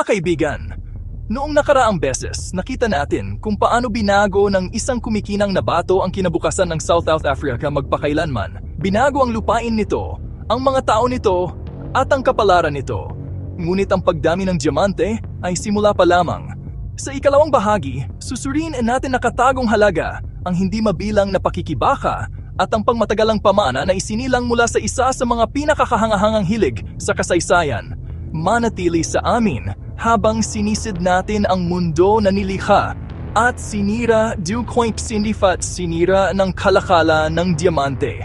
Mga kaibigan, noong nakaraang beses, nakita natin kung paano binago ng isang kumikinang na bato ang kinabukasan ng South South Africa magpakailanman. Binago ang lupain nito, ang mga tao nito, at ang kapalaran nito. Ngunit ang pagdami ng diamante ay simula pa lamang. Sa ikalawang bahagi, susuriin natin nakatagong halaga, ang hindi mabilang na pakikibaka, at ang pangmatagalang pamana na isinilang mula sa isa sa mga pinakakahangahangang hilig sa kasaysayan. Manatili sa amin habang sinisid natin ang mundo na nilikha at sinira du point sindifat sinira ng kalakala ng diamante.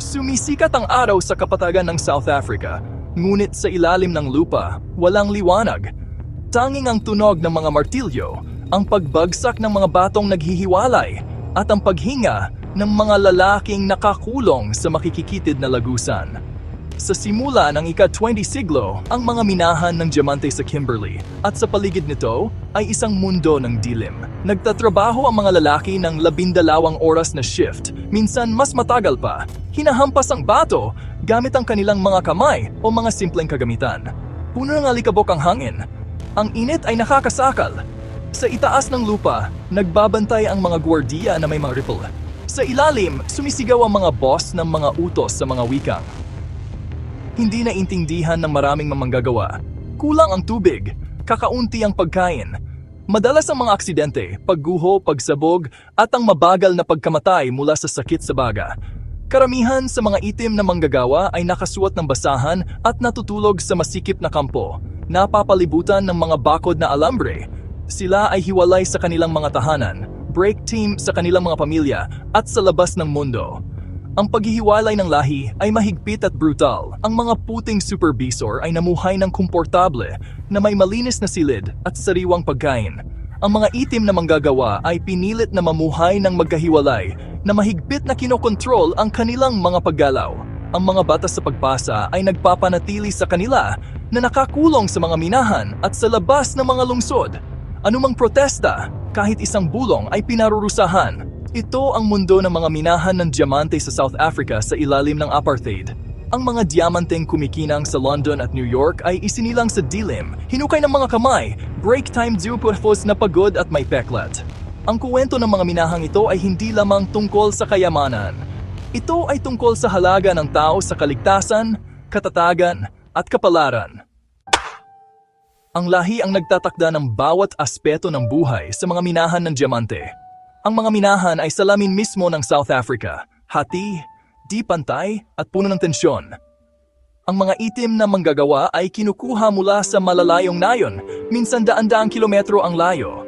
Sumisikat ang araw sa kapatagan ng South Africa, ngunit sa ilalim ng lupa, walang liwanag. Tanging ang tunog ng mga martilyo, ang pagbagsak ng mga batong naghihiwalay, at ang paghinga ng mga lalaking nakakulong sa makikikitid na lagusan. Sa simula ng ika-20 siglo, ang mga minahan ng diamante sa Kimberley at sa paligid nito ay isang mundo ng dilim. Nagtatrabaho ang mga lalaki ng labindalawang oras na shift, minsan mas matagal pa. Hinahampas ang bato gamit ang kanilang mga kamay o mga simpleng kagamitan. Puno ng alikabok ang hangin. Ang init ay nakakasakal. Sa itaas ng lupa, nagbabantay ang mga gwardiya na may mga ripple. Sa ilalim, sumisigaw ang mga boss ng mga utos sa mga wikang. Hindi na intindihan ng maraming mamanggagawa. Kulang ang tubig, kakaunti ang pagkain. Madalas ang mga aksidente, pagguho, pagsabog, at ang mabagal na pagkamatay mula sa sakit sa baga. Karamihan sa mga itim na manggagawa ay nakasuot ng basahan at natutulog sa masikip na kampo, napapalibutan ng mga bakod na alambre. Sila ay hiwalay sa kanilang mga tahanan, break team sa kanilang mga pamilya at sa labas ng mundo. Ang paghihiwalay ng lahi ay mahigpit at brutal. Ang mga puting supervisor ay namuhay ng komportable na may malinis na silid at sariwang pagkain. Ang mga itim na manggagawa ay pinilit na mamuhay ng magkahiwalay na mahigpit na kinokontrol ang kanilang mga paggalaw. Ang mga batas sa pagpasa ay nagpapanatili sa kanila na nakakulong sa mga minahan at sa labas ng mga lungsod. Anumang protesta, kahit isang bulong ay pinarurusahan. Ito ang mundo ng mga minahan ng diamante sa South Africa sa ilalim ng apartheid. Ang mga diamanteng kumikinang sa London at New York ay isinilang sa dilim, hinukay ng mga kamay, break time due purpose na pagod at may peklat. Ang kuwento ng mga minahang ito ay hindi lamang tungkol sa kayamanan. Ito ay tungkol sa halaga ng tao sa kaligtasan, katatagan, at kapalaran. Ang lahi ang nagtatakda ng bawat aspeto ng buhay sa mga minahan ng diamante. Ang mga minahan ay salamin mismo ng South Africa, hati, di pantay at puno ng tensyon. Ang mga itim na manggagawa ay kinukuha mula sa malalayong nayon, minsan daan-daang kilometro ang layo.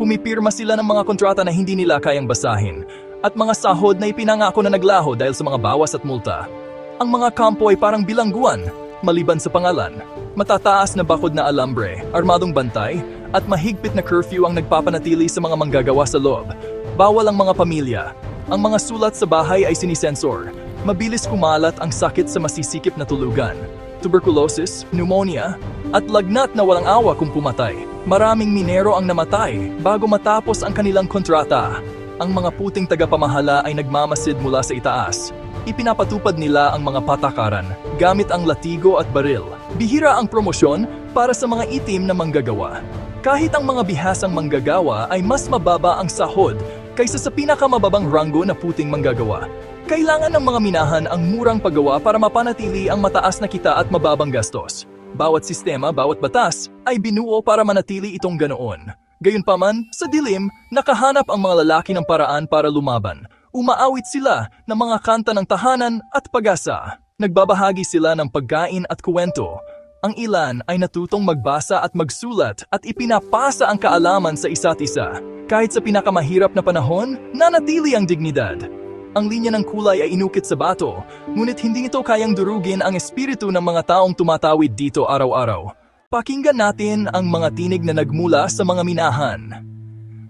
Pumipirma sila ng mga kontrata na hindi nila kayang basahin at mga sahod na ipinangako na naglaho dahil sa mga bawas at multa. Ang mga kampo ay parang bilangguan, maliban sa pangalan. Matataas na bakod na alambre, armadong bantay, at mahigpit na curfew ang nagpapanatili sa mga manggagawa sa loob. Bawal ang mga pamilya. Ang mga sulat sa bahay ay sinisensor. Mabilis kumalat ang sakit sa masisikip na tulugan. Tuberculosis, pneumonia, at lagnat na walang awa kung pumatay. Maraming minero ang namatay bago matapos ang kanilang kontrata. Ang mga puting tagapamahala ay nagmamasid mula sa itaas. Ipinapatupad nila ang mga patakaran gamit ang latigo at baril. Bihira ang promosyon para sa mga itim na manggagawa. Kahit ang mga bihasang manggagawa ay mas mababa ang sahod kaysa sa pinakamababang ranggo na puting manggagawa. Kailangan ng mga minahan ang murang paggawa para mapanatili ang mataas na kita at mababang gastos. Bawat sistema, bawat batas ay binuo para manatili itong ganoon. Gayunpaman, sa dilim, nakahanap ang mga lalaki ng paraan para lumaban. Umaawit sila ng mga kanta ng tahanan at pag-asa. Nagbabahagi sila ng pagkain at kuwento. Ang ilan ay natutong magbasa at magsulat at ipinapasa ang kaalaman sa isa't isa. Kahit sa pinakamahirap na panahon, nanatili ang dignidad. Ang linya ng kulay ay inukit sa bato, ngunit hindi ito kayang durugin ang espiritu ng mga taong tumatawid dito araw-araw. Pakinggan natin ang mga tinig na nagmula sa mga minahan.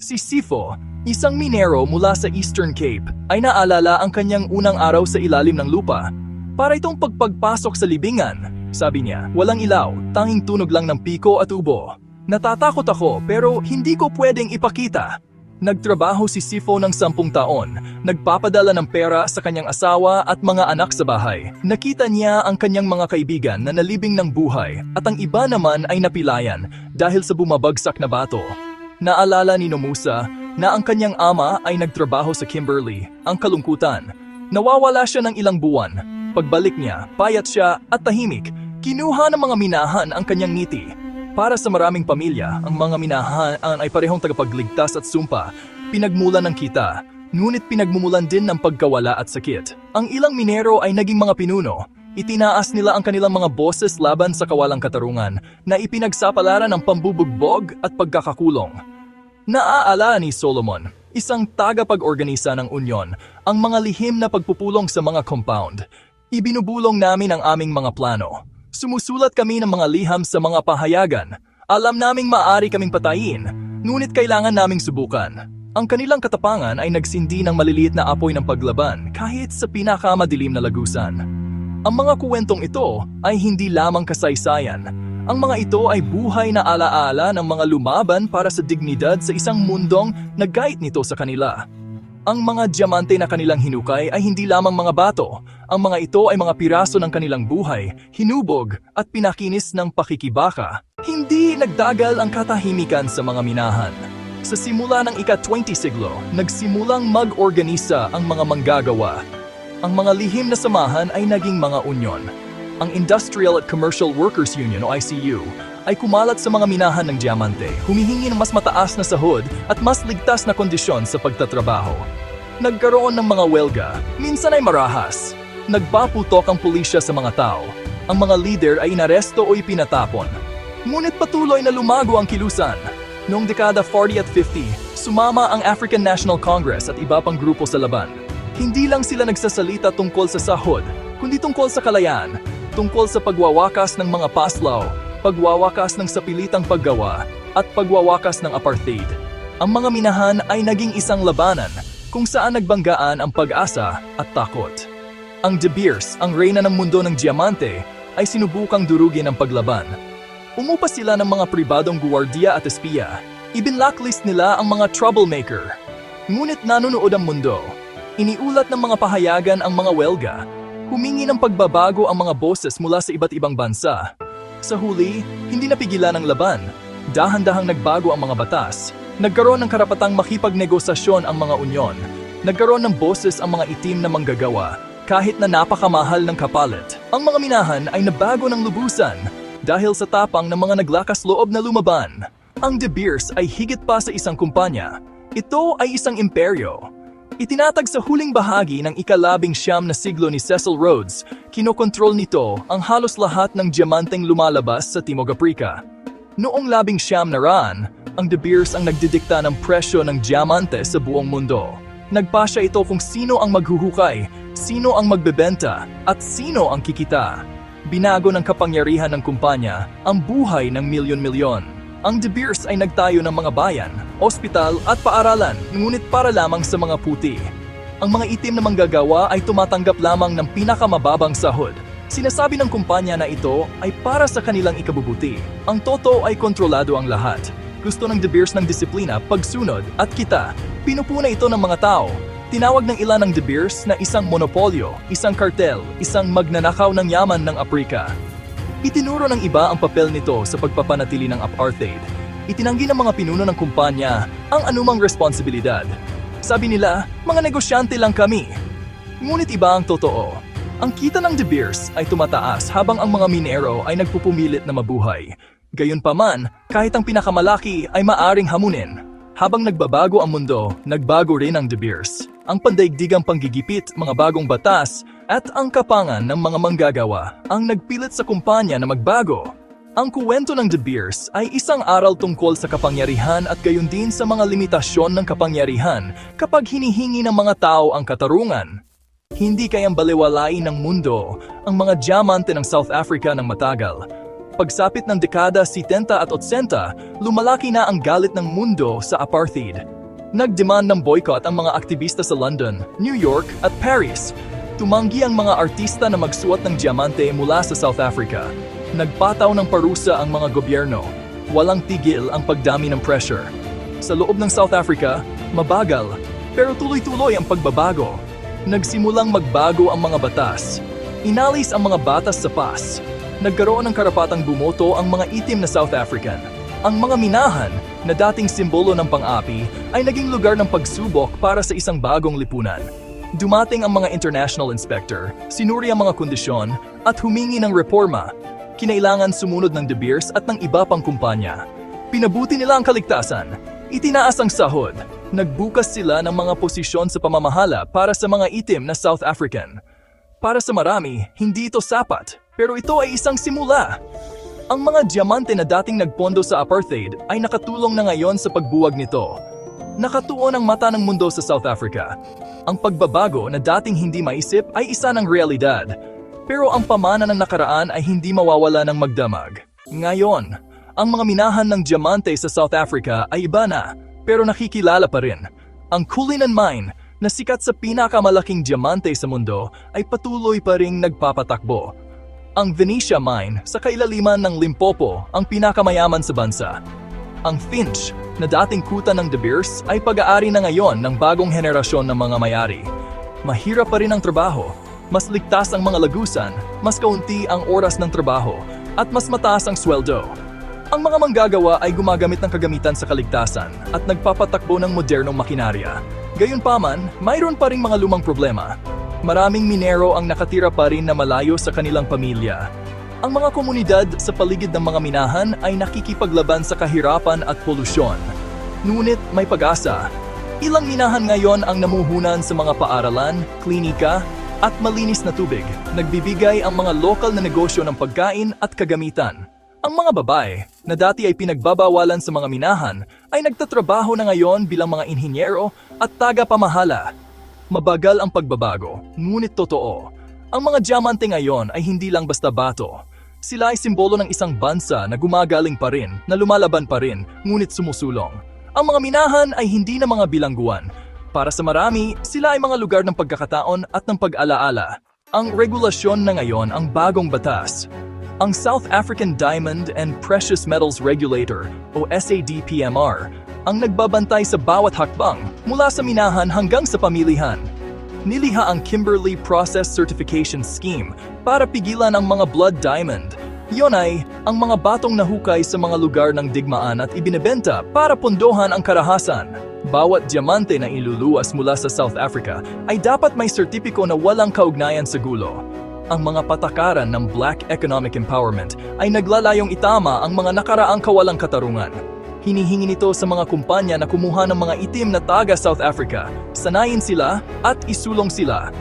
Si Sifo, isang minero mula sa Eastern Cape, ay naalala ang kanyang unang araw sa ilalim ng lupa. Para itong pagpagpasok sa libingan, sabi niya, walang ilaw, tanging tunog lang ng piko at ubo. Natatakot ako pero hindi ko pwedeng ipakita. Nagtrabaho si Sifo ng sampung taon, nagpapadala ng pera sa kanyang asawa at mga anak sa bahay. Nakita niya ang kanyang mga kaibigan na nalibing ng buhay at ang iba naman ay napilayan dahil sa bumabagsak na bato. Naalala ni Nomusa na ang kanyang ama ay nagtrabaho sa Kimberly, ang kalungkutan. Nawawala siya ng ilang buwan. Pagbalik niya, payat siya at tahimik. Kinuha ng mga minahan ang kanyang ngiti. Para sa maraming pamilya, ang mga minahan ay parehong tagapagligtas at sumpa, pinagmulan ng kita, ngunit pinagmumulan din ng pagkawala at sakit. Ang ilang minero ay naging mga pinuno. Itinaas nila ang kanilang mga boses laban sa kawalang katarungan na ipinagsapalaran ng pambubugbog at pagkakakulong. Naaalala ni Solomon, isang tagapag-organisa ng unyon, ang mga lihim na pagpupulong sa mga compound. Ibinubulong namin ang aming mga plano. Sumusulat kami ng mga liham sa mga pahayagan. Alam naming maaari kaming patayin, ngunit kailangan naming subukan. Ang kanilang katapangan ay nagsindi ng maliliit na apoy ng paglaban kahit sa pinakamadilim na lagusan. Ang mga kuwentong ito ay hindi lamang kasaysayan. Ang mga ito ay buhay na alaala ng mga lumaban para sa dignidad sa isang mundong nagkait nito sa kanila. Ang mga diamante na kanilang hinukay ay hindi lamang mga bato. Ang mga ito ay mga piraso ng kanilang buhay, hinubog at pinakinis ng pakikibaka. Hindi nagdagal ang katahimikan sa mga minahan. Sa simula ng ika-20 siglo, nagsimulang mag-organisa ang mga manggagawa. Ang mga lihim na samahan ay naging mga unyon. Ang Industrial at Commercial Workers Union o ICU ay kumalat sa mga minahan ng diamante, humihingi ng mas mataas na sahod at mas ligtas na kondisyon sa pagtatrabaho. Nagkaroon ng mga welga, minsan ay marahas. Nagpaputok ang pulisya sa mga tao. Ang mga leader ay inaresto o ipinatapon. Ngunit patuloy na lumago ang kilusan. Noong dekada 40 at 50, sumama ang African National Congress at iba pang grupo sa laban. Hindi lang sila nagsasalita tungkol sa sahod, kundi tungkol sa kalayaan, tungkol sa pagwawakas ng mga paslaw, pagwawakas ng sapilitang paggawa, at pagwawakas ng apartheid. Ang mga minahan ay naging isang labanan kung saan nagbanggaan ang pag-asa at takot. Ang De Beers, ang reyna ng mundo ng diamante, ay sinubukang durugin ang paglaban. Umupa sila ng mga pribadong guwardiya at espiya. Ibinlacklist nila ang mga troublemaker. Ngunit nanonood ang mundo. Iniulat ng mga pahayagan ang mga welga. Humingi ng pagbabago ang mga boses mula sa iba't ibang bansa. Sa huli, hindi napigilan ang laban. Dahan-dahang nagbago ang mga batas. Nagkaroon ng karapatang makipagnegosasyon ang mga unyon. Nagkaroon ng boses ang mga itim na manggagawa, kahit na napakamahal ng kapalit. Ang mga minahan ay nabago ng lubusan dahil sa tapang ng mga naglakas loob na lumaban. Ang De Beers ay higit pa sa isang kumpanya. Ito ay isang imperyo. Itinatag sa huling bahagi ng ikalabing siyam na siglo ni Cecil Rhodes, kinokontrol nito ang halos lahat ng diamanteng lumalabas sa Timog Aprika. Noong labing siyam na raan, ang De Beers ang nagdidikta ng presyo ng diamante sa buong mundo. Nagpasya ito kung sino ang maghuhukay, sino ang magbebenta, at sino ang kikita. Binago ng kapangyarihan ng kumpanya ang buhay ng milyon-milyon. Ang De Beers ay nagtayo ng mga bayan, ospital at paaralan, ngunit para lamang sa mga puti. Ang mga itim na manggagawa ay tumatanggap lamang ng pinakamababang sahod. Sinasabi ng kumpanya na ito ay para sa kanilang ikabubuti. Ang toto ay kontrolado ang lahat. Gusto ng De Beers ng disiplina, pagsunod at kita. Pinupuna ito ng mga tao. Tinawag ng ilan ng De Beers na isang monopolyo, isang kartel, isang magnanakaw ng yaman ng Aprika. Itinuro ng iba ang papel nito sa pagpapanatili ng apartheid. Itinanggi ng mga pinuno ng kumpanya ang anumang responsibilidad. Sabi nila, mga negosyante lang kami. Ngunit iba ang totoo. Ang kita ng De Beers ay tumataas habang ang mga minero ay nagpupumilit na mabuhay. Gayunpaman, kahit ang pinakamalaki ay maaring hamunin. Habang nagbabago ang mundo, nagbago rin ang De Beers. Ang pandaigdigang panggigipit, mga bagong batas, at ang kapangan ng mga manggagawa ang nagpilit sa kumpanya na magbago. Ang kuwento ng De Beers ay isang aral tungkol sa kapangyarihan at gayon din sa mga limitasyon ng kapangyarihan kapag hinihingi ng mga tao ang katarungan. Hindi kayang baliwalain ng mundo ang mga diamante ng South Africa ng matagal. Pagsapit ng dekada 70 at 80, lumalaki na ang galit ng mundo sa apartheid. Nagdemand ng boycott ang mga aktivista sa London, New York at Paris. Tumanggi ang mga artista na magsuot ng diamante mula sa South Africa. Nagpataw ng parusa ang mga gobyerno. Walang tigil ang pagdami ng pressure. Sa loob ng South Africa, mabagal, pero tuloy-tuloy ang pagbabago. Nagsimulang magbago ang mga batas. Inalis ang mga batas sa PAS. Nagkaroon ng karapatang bumoto ang mga itim na South African. Ang mga minahan, na dating simbolo ng pang-api, ay naging lugar ng pagsubok para sa isang bagong lipunan. Dumating ang mga international inspector, sinuri ang mga kondisyon, at humingi ng reforma. Kinailangan sumunod ng De Beers at ng iba pang kumpanya. Pinabuti nila ang kaligtasan, itinaas ang sahod, nagbukas sila ng mga posisyon sa pamamahala para sa mga itim na South African. Para sa marami, hindi ito sapat, pero ito ay isang simula. Ang mga diamante na dating nagpondo sa apartheid ay nakatulong na ngayon sa pagbuwag nito. Nakatuon ang mata ng mundo sa South Africa. Ang pagbabago na dating hindi maisip ay isa ng realidad. Pero ang pamana ng nakaraan ay hindi mawawala ng magdamag. Ngayon, ang mga minahan ng diamante sa South Africa ay iba na, pero nakikilala pa rin. Ang Cullinan Mine, na sikat sa pinakamalaking diamante sa mundo, ay patuloy pa ring nagpapatakbo. Ang Venetia Mine sa kailaliman ng Limpopo ang pinakamayaman sa bansa. Ang Finch, na dating kuta ng De Beers, ay pag-aari na ngayon ng bagong henerasyon ng mga mayari. Mahirap pa rin ang trabaho, mas ligtas ang mga lagusan, mas kaunti ang oras ng trabaho, at mas mataas ang sweldo. Ang mga manggagawa ay gumagamit ng kagamitan sa kaligtasan at nagpapatakbo ng modernong makinarya. Gayunpaman, mayroon pa ring mga lumang problema. Maraming minero ang nakatira pa rin na malayo sa kanilang pamilya. Ang mga komunidad sa paligid ng mga minahan ay nakikipaglaban sa kahirapan at polusyon. Ngunit may pag-asa. Ilang minahan ngayon ang namuhunan sa mga paaralan, klinika, at malinis na tubig. Nagbibigay ang mga lokal na negosyo ng pagkain at kagamitan. Ang mga babae, na dati ay pinagbabawalan sa mga minahan, ay nagtatrabaho na ngayon bilang mga inhinyero at taga-pamahala. Mabagal ang pagbabago, ngunit totoo. Ang mga diamante ngayon ay hindi lang basta bato. Sila ay simbolo ng isang bansa na gumagaling pa rin, na lumalaban pa rin, ngunit sumusulong. Ang mga minahan ay hindi na mga bilangguan. Para sa marami, sila ay mga lugar ng pagkakataon at ng pag-alaala. Ang regulasyon na ngayon ang bagong batas. Ang South African Diamond and Precious Metals Regulator o SADPMR ang nagbabantay sa bawat hakbang mula sa minahan hanggang sa pamilihan. Niliha ang Kimberley Process Certification Scheme para pigilan ang mga blood diamond. Iyon ay ang mga batong nahukay sa mga lugar ng digmaan at ibinebenta para pondohan ang karahasan. Bawat diamante na iluluwas mula sa South Africa ay dapat may sertipiko na walang kaugnayan sa gulo ang mga patakaran ng Black Economic Empowerment ay naglalayong itama ang mga nakaraang kawalang katarungan. Hinihingi nito sa mga kumpanya na kumuha ng mga itim na taga South Africa, sanayin sila at isulong sila.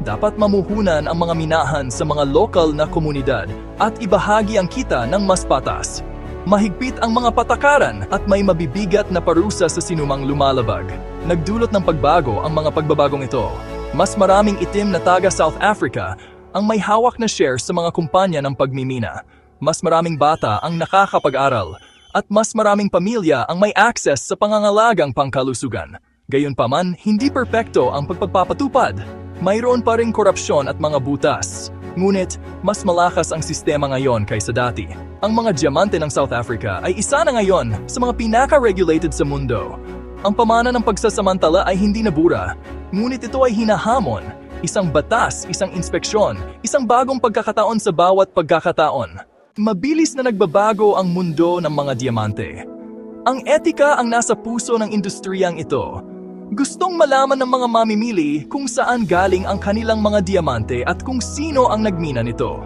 Dapat mamuhunan ang mga minahan sa mga lokal na komunidad at ibahagi ang kita ng mas patas. Mahigpit ang mga patakaran at may mabibigat na parusa sa sinumang lumalabag. Nagdulot ng pagbago ang mga pagbabagong ito. Mas maraming itim na taga South Africa ang may hawak na share sa mga kumpanya ng pagmimina. Mas maraming bata ang nakakapag-aral at mas maraming pamilya ang may access sa pangangalagang pangkalusugan. Gayunpaman, hindi perpekto ang pagpapatupad. Mayroon pa ring korupsyon at mga butas. Ngunit, mas malakas ang sistema ngayon kaysa dati. Ang mga diamante ng South Africa ay isa na ngayon sa mga pinaka-regulated sa mundo. Ang pamana ng pagsasamantala ay hindi nabura, ngunit ito ay hinahamon isang batas, isang inspeksyon, isang bagong pagkakataon sa bawat pagkakataon. Mabilis na nagbabago ang mundo ng mga diamante. Ang etika ang nasa puso ng industriyang ito. Gustong malaman ng mga mamimili kung saan galing ang kanilang mga diamante at kung sino ang nagmina nito.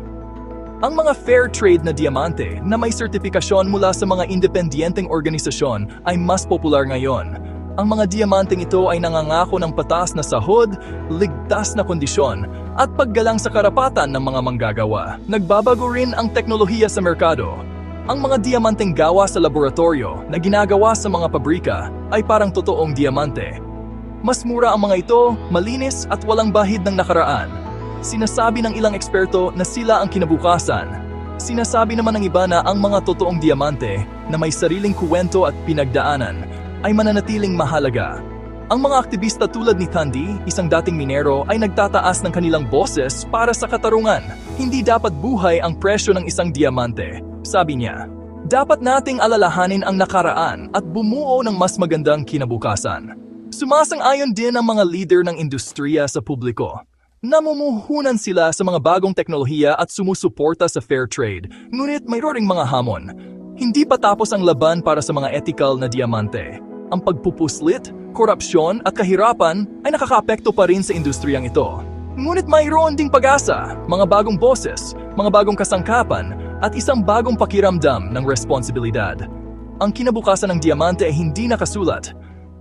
Ang mga fair trade na diamante na may sertifikasyon mula sa mga independenteng organisasyon ay mas popular ngayon ang mga diamanteng ito ay nangangako ng patas na sahod, ligtas na kondisyon, at paggalang sa karapatan ng mga manggagawa. Nagbabago rin ang teknolohiya sa merkado. Ang mga diamanteng gawa sa laboratorio na ginagawa sa mga pabrika ay parang totoong diamante. Mas mura ang mga ito, malinis at walang bahid ng nakaraan. Sinasabi ng ilang eksperto na sila ang kinabukasan. Sinasabi naman ng iba na ang mga totoong diamante na may sariling kuwento at pinagdaanan ay mananatiling mahalaga. Ang mga aktivista tulad ni Thandi, isang dating minero, ay nagtataas ng kanilang boses para sa katarungan. Hindi dapat buhay ang presyo ng isang diamante. Sabi niya, Dapat nating alalahanin ang nakaraan at bumuo ng mas magandang kinabukasan. Sumasang-ayon din ang mga leader ng industriya sa publiko. Namumuhunan sila sa mga bagong teknolohiya at sumusuporta sa fair trade, ngunit mayroon mga hamon. Hindi pa tapos ang laban para sa mga ethical na diamante. Ang pagpupuslit, korupsyon at kahirapan ay nakakaapekto pa rin sa industriyang ito. Ngunit mayroon ding pag-asa, mga bagong boses, mga bagong kasangkapan, at isang bagong pakiramdam ng responsibilidad. Ang kinabukasan ng diamante ay hindi nakasulat.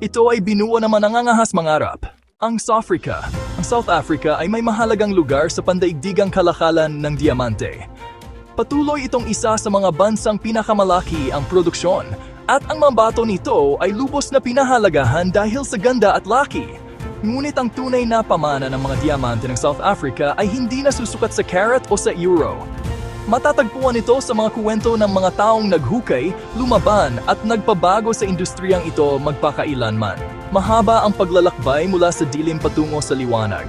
Ito ay binuo ng manangangahas mangarap. Ang Sofrica, ang South Africa ay may mahalagang lugar sa pandaigdigang kalakalan ng diamante. Patuloy itong isa sa mga bansang pinakamalaki ang produksyon at ang mga bato nito ay lubos na pinahalagahan dahil sa ganda at laki. Ngunit ang tunay na pamana ng mga diamante ng South Africa ay hindi nasusukat sa carat o sa euro. Matatagpuan ito sa mga kwento ng mga taong naghukay, lumaban at nagpabago sa industriyang ito magpakailanman. Mahaba ang paglalakbay mula sa dilim patungo sa liwanag.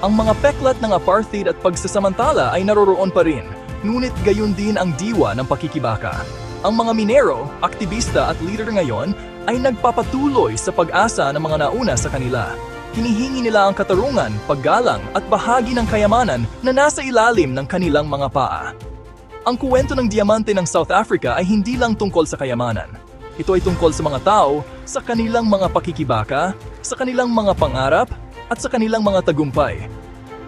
Ang mga peklat ng apartheid at pagsasamantala ay naroroon pa rin, ngunit gayon din ang diwa ng pakikibaka. Ang mga minero, aktivista at leader ngayon ay nagpapatuloy sa pag-asa ng mga nauna sa kanila. Hinihingi nila ang katarungan, paggalang at bahagi ng kayamanan na nasa ilalim ng kanilang mga paa. Ang kuwento ng diamante ng South Africa ay hindi lang tungkol sa kayamanan. Ito ay tungkol sa mga tao, sa kanilang mga pakikibaka, sa kanilang mga pangarap, at sa kanilang mga tagumpay.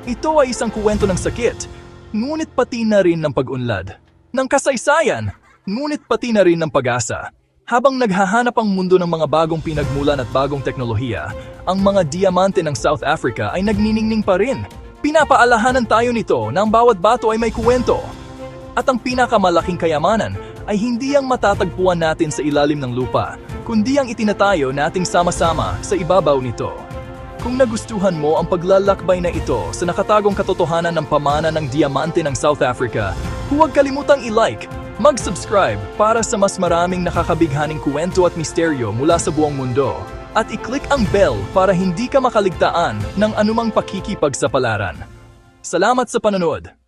Ito ay isang kuwento ng sakit, ngunit pati na rin ng pag-unlad. Ng kasaysayan, ngunit pati na rin ng pag-asa. Habang naghahanap ang mundo ng mga bagong pinagmulan at bagong teknolohiya, ang mga diamante ng South Africa ay nagniningning pa rin. Pinapaalahanan tayo nito na ang bawat bato ay may kuwento. At ang pinakamalaking kayamanan ay hindi ang matatagpuan natin sa ilalim ng lupa, kundi ang itinatayo nating sama-sama sa ibabaw nito. Kung nagustuhan mo ang paglalakbay na ito sa nakatagong katotohanan ng pamana ng diamante ng South Africa, huwag kalimutang i-like, mag-subscribe para sa mas maraming nakakabighaning kwento at misteryo mula sa buong mundo. At i-click ang bell para hindi ka makaligtaan ng anumang pakikipagsapalaran. Salamat sa panonood!